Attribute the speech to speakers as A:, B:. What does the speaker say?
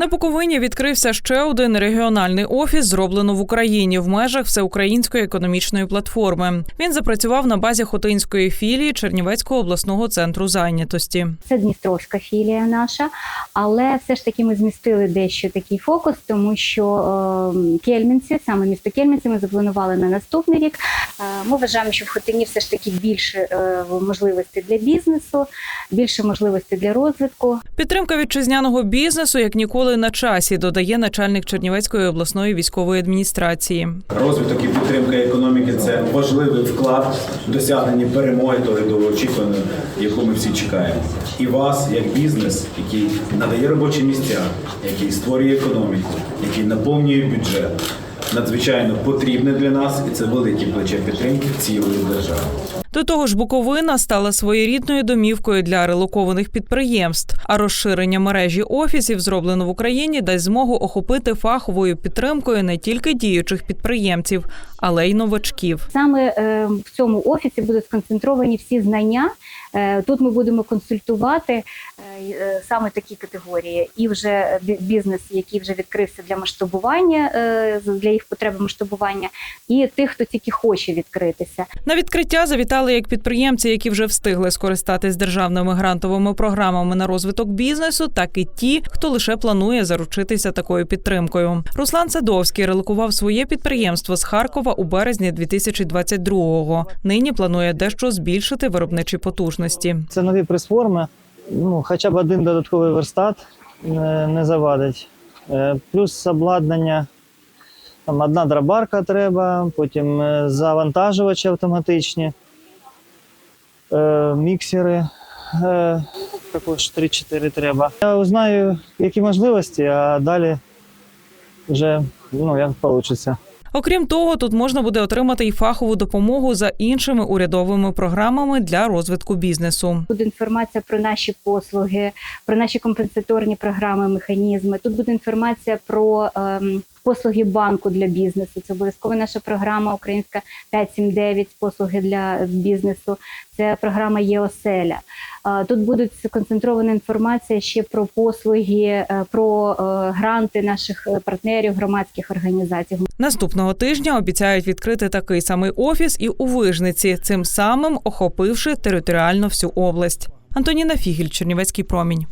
A: На Буковині відкрився ще один регіональний офіс, зроблено в Україні в межах всеукраїнської економічної платформи. Він запрацював на базі Хотинської філії Чернівецького обласного центру зайнятості.
B: Це Дністровська філія наша, але все ж таки ми змістили дещо такий фокус, тому що е, Кельмінці, саме місто Кельмінці, ми запланували на наступний рік. Е, ми вважаємо, що в Хотині все ж таки більше е, можливостей для бізнесу, більше можливостей для розвитку.
A: Підтримка вітчизняного бізнесу як ніколи на часі, додає начальник Чернівецької обласної військової адміністрації.
C: Розвиток і підтримка економіки це важливий вклад в досягнення перемоги того довгоочікуваної, яку ми всі чекаємо. І вас, як бізнес, який надає робочі місця, який створює економіку, який наповнює бюджет, надзвичайно потрібне для нас, і це велике плече підтримки цілої держави.
A: До того ж, Буковина стала своєрідною домівкою для релокованих підприємств. А розширення мережі офісів, зроблено в Україні, дасть змогу охопити фаховою підтримкою не тільки діючих підприємців, але й новачків.
B: Саме е, в цьому офісі будуть сконцентровані всі знання. Е, Тут ми будемо консультувати саме такі категорії, і вже бі- бізнес, який вже відкрився для масштабування, е, для їх потреби масштабування, і тих, хто тільки хоче відкритися.
A: На відкриття завітали як підприємці, які вже встигли скористатись державними грантовими програмами на розвиток бізнесу, так і ті, хто лише планує заручитися такою підтримкою. Руслан Садовський релокував своє підприємство з Харкова у березні 2022-го. Нині планує дещо збільшити виробничі потужності.
D: Це нові прес-форми. Ну, хоча б один додатковий верстат не, завадить. Е, Плюс обладнання. Там одна дробарка треба, потім е, завантажувачі автоматичні, е, міксери. Також 3-4 треба. Я узнаю, які можливості, а далі вже ну, як вийде.
A: Окрім того, тут можна буде отримати й фахову допомогу за іншими урядовими програмами для розвитку бізнесу.
B: Буде інформація про наші послуги, про наші компенсаторні програми, механізми. Тут буде інформація про ем, послуги банку для бізнесу. Це обов'язково наша програма Українська 579 послуги для бізнесу. Це програма ЄОСЕЛЯ. Тут буде сконцентрована інформація ще про послуги, е, про е, гранти наших е, партнерів, громадських організацій.
A: Наступного тижня обіцяють відкрити такий самий офіс і у Вижниці, цим самим охопивши територіально всю область. Антоніна Фігіль, Чернівецький промінь.